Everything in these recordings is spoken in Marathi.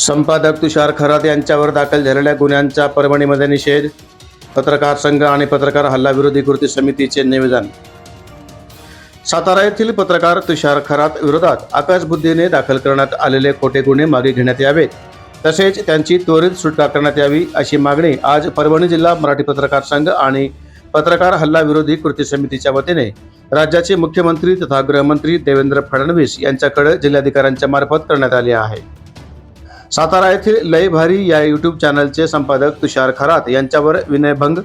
संपादक तुषार खरात यांच्यावर दाखल झालेल्या गुन्ह्यांचा परभणीमध्ये निषेध. पत्रकार संघ आणि पत्रकार हल्ला विरोधी कृती समितीचे निवेदन. सातारा येथील पत्रकार तुषार खरात विरोधात आकाशबुद्धीने दाखल करण्यात आलेले खोटे गुन्हे मागे घेण्यात यावेत. तसेच त्यांची त्वरित सुटका करण्यात यावी अशी मागणी आज परभणी जिल्हा मराठी पत्रकार संघ आणि पत्रकार हल्ला विरोधी कृती समितीच्या वतीने राज्याचे मुख्यमंत्री तथा गृहमंत्री देवेंद्र फडणवीस यांच्याकडे जिल्हाधिकाऱ्यांच्या मार्फत करण्यात आली आहे. सातारा येथील लय भारी या यूट्यूब चॅनलचे संपादक तुषार खरात यांच्यावर विनयभंग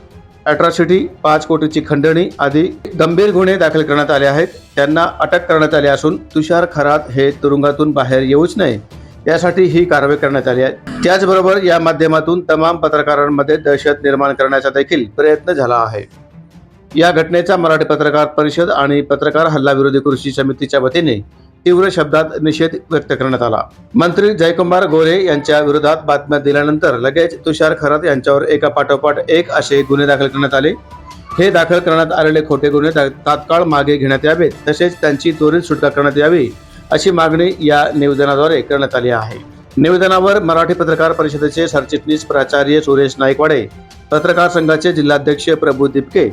अॅट्रॉसिटी पाच कोटीची खंडणी आदी गंभीर गुन्हे दाखल करण्यात आले आहेत. त्यांना अटक करण्यात आली असून तुषार खरात हे तुरुंगातून बाहेर येऊच नये यासाठी ही कारवाई करण्यात आली आहे. त्याचबरोबर या माध्यमातून तमाम पत्रकारांमध्ये दहशत निर्माण करण्याचा देखील प्रयत्न झाला आहे. या घटनेचा मराठी पत्रकार परिषद आणि पत्रकार हल्ला विरोधी कृषी समितीच्या वतीने तीव्र शब्दात निषेध व्यक्त करण्यात आला. मंत्री जयकुमार गोरे यांच्या विरोधात बातम्या दिल्यानंतर लगेच तुषार खरात यांच्यावर एका पाठोपाठ एक असे गुन्हे दाखल करण्यात आले. हे दाखल करण्यात आलेले खोटे गुन्हे तात्काळ मागे घेण्यात यावेत तसेच त्यांची त्वरित सुटका करण्यात यावी अशी मागणी या निवेदनाद्वारे करण्यात आली आहे. निवेदनावर मराठी पत्रकार परिषदेचे सरचिटणीस प्राचार्य सुरेश नाईकवाडे पत्रकार संघाचे जिल्हाध्यक्ष प्रभू दिपके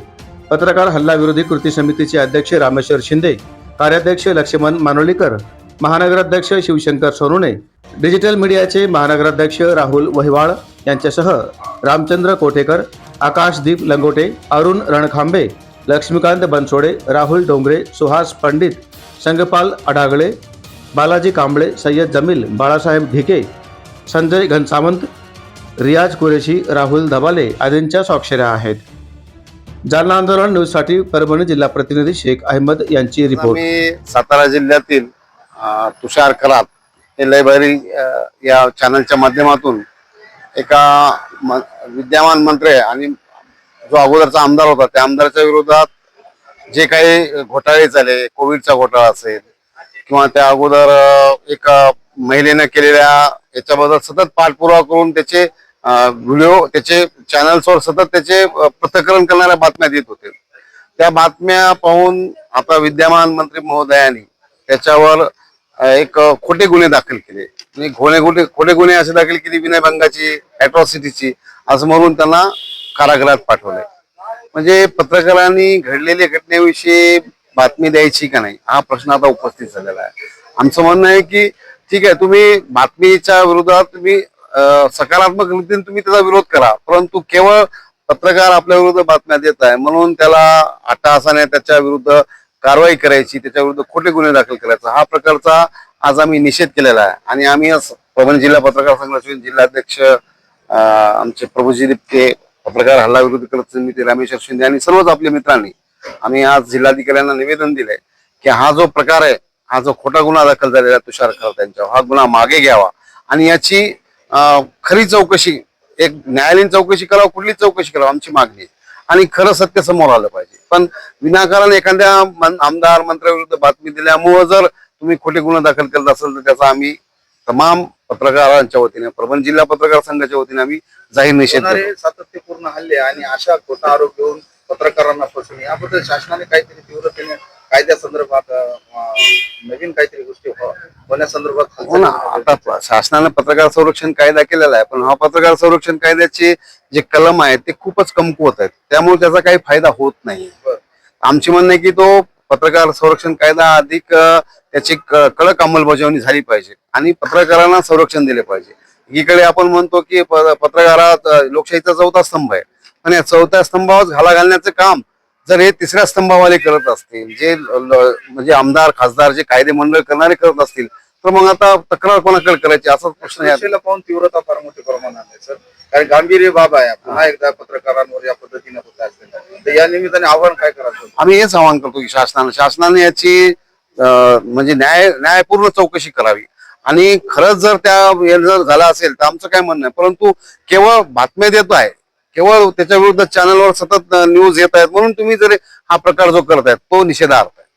पत्रकार हल्ला विरोधी कृती समितीचे अध्यक्ष रामेश्वर शिंदे कार्याध्यक्ष लक्ष्मण मानोलीकर महानगराध्यक्ष शिवशंकर सोनुने डिजिटल मीडियाचे महानगराध्यक्ष राहुल वहिवाळ यांच्यासह रामचंद्र कोठेकर आकाशदीप लंगोटे अरुण रणखांबे लक्ष्मीकांत बनसोडे राहुल डोंगरे सुहास पंडित संगपाल अडागळे बालाजी कांबळे सय्यद जमील बाळासाहेब ढिके संजय घनसावंत रियाज कुरेशी राहुल धबाले आदींच्या स्वाक्षऱ्या आहेत. जालना आंदोलन न्यूजसाठी परभणी जिल्हा प्रतिनिधी शेख अहमद यांची रिपोर्ट. सातारा जिल्ह्यातील तुषार करात हे लयभारी अ, या चॅनलच्या माध्यमातून एका विद्यमान मंत्री आणि जो अगोदरचा आमदार होता त्या आमदाराच्या विरोधात जे काही घोटाळे झाले कोविडचा घोटाळा असेल किंवा त्या अगोदर एका महिलेनं केलेल्या याच्याबद्दल सतत पाठपुरावा करून त्याचे व्हिडिओ त्याचे चॅनल्सवर सतत त्याचे पृथकरण करणाऱ्या बातम्या देत होते. त्या बातम्या पाहून आता विद्यमान मंत्री महोदयांनी त्याच्यावर एक खोटे गुन्हे दाखल केले. आणि खोटे खोटे खोटे गुन्हे असे दाखल केले विनयभंगाची अॅट्रॉसिटीची असं म्हणून त्यांना कारागृहात पाठवले म्हणजे पत्रकारांनी घडलेल्या घटनेविषयी बातमी द्यायची का नाही हा प्रश्न आता उपस्थित झालेला आहे. आमचं म्हणणं आहे की ठीक आहे तुम्ही बातमीच्या विरोधात तुम्ही सकारात्मक रीतीने तुम्ही त्याचा विरोध करा. परंतु केवळ पत्रकार आपल्या विरुद्ध बातम्या देत आहे म्हणून त्याला अट्टहासाने त्याच्या विरुद्ध कारवाई करायची त्याच्या विरुद्ध खोटे गुन्हे दाखल करायचा. हा प्रकारचा आज आम्ही निषेध केलेला आहे. आणि आम्ही आज परभणी जिल्हा पत्रकार संघाचे जिल्हाध्यक्ष आमचे प्रभूजी दिपके पत्रकार हल्ला विरोधी करत समिती रामेश्वर शिंदे आणि सर्वच आपल्या मित्रांनी आम्ही आज जिल्हाधिकाऱ्यांना निवेदन दिलंय की हा जो प्रकार आहे हा जो खोटा गुन्हा दाखल झालेला आहे तुषार खरात यांच्यावर हा गुन्हा मागे घ्यावा. आणि याची खरी चौकशी एक न्यायालयीन चौकशी करावं कुठली चौकशी करावं आमची मागणी आहे. आणि खरं सत्य समोर आलं पाहिजे. पण विनाकारण एखाद्या आमदार मंत्र्याविरुद्ध बातमी दिल्यामुळं जर तुम्ही खोटे गुन्हे दाखल करत असाल तर त्याचा आम्ही तमाम पत्रकारांच्या वतीने परभणी जिल्हा पत्रकार संघाच्या वतीने आम्ही जाहीर निषेध सातत्यपूर्ण हल्ले आणि अशा खोटा आरोप घेऊन पत्रकारांना फसवणे याबद्दल शासनाने काहीतरी तीव्रतेने कायद्यासंदर्भात अं, नवीन काहीतरी गोष्टी हो- होण्यासंदर्भात हो ना आता शासनाने पत्रकार संरक्षण कायदा केलेला आहे पण हा पत्रकार संरक्षण कायद्याचे जे कलम आहेत ते खूपच कमकुवत आहेत. त्यामुळे त्याचा काही फायदा होत नाही. आमची म्हणणं की तो पत्रकार संरक्षण कायदा अधिक त्याची कडक अंमलबजावणी झाली पाहिजे आणि पत्रकारांना संरक्षण दिले पाहिजे. एकीकडे आपण म्हणतो की पत्रकारात लोकशाहीचा चौथा स्तंभ आहे. पण या चौथ्या स्तंभावर घाला घालण्याचं काम जर हे तिसऱ्या स्तंभावाले करत असतील जे म्हणजे आमदार खासदार जे कायदे मंडळ करणारे करत असतील तर मग आता तक्रार कोणाकडे करायची? असाच प्रश्न आहे पाहून तीव्रता फार मोठ्या प्रमाणात आहे सर. कारण गांभीर्य बाब आहे. पुन्हा एकदा पत्रकारांवर या पद्धतीने होत असेल तर या निमित्ताने आव्हान काय करायचं आम्ही हेच आवाहन करतो की शासनानं शासनाने याची म्हणजे न्याय न्यायपूर्ण चौकशी करावी. आणि खरंच जर त्या जर झाला असेल तर आमचं काय म्हणणं आहे? परंतु केवळ बातम्या देत आहे. केवळ त्याच्या विरुद्ध चॅनलवर सतत न्यूज येत आहेत म्हणून तुम्ही जर हा प्रकार जो करत आहेत तो निषेधार्थ आहे.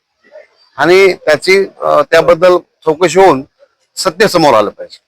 आणि त्याची त्याबद्दल चौकशी होऊन सत्य समोर आलं पाहिजे.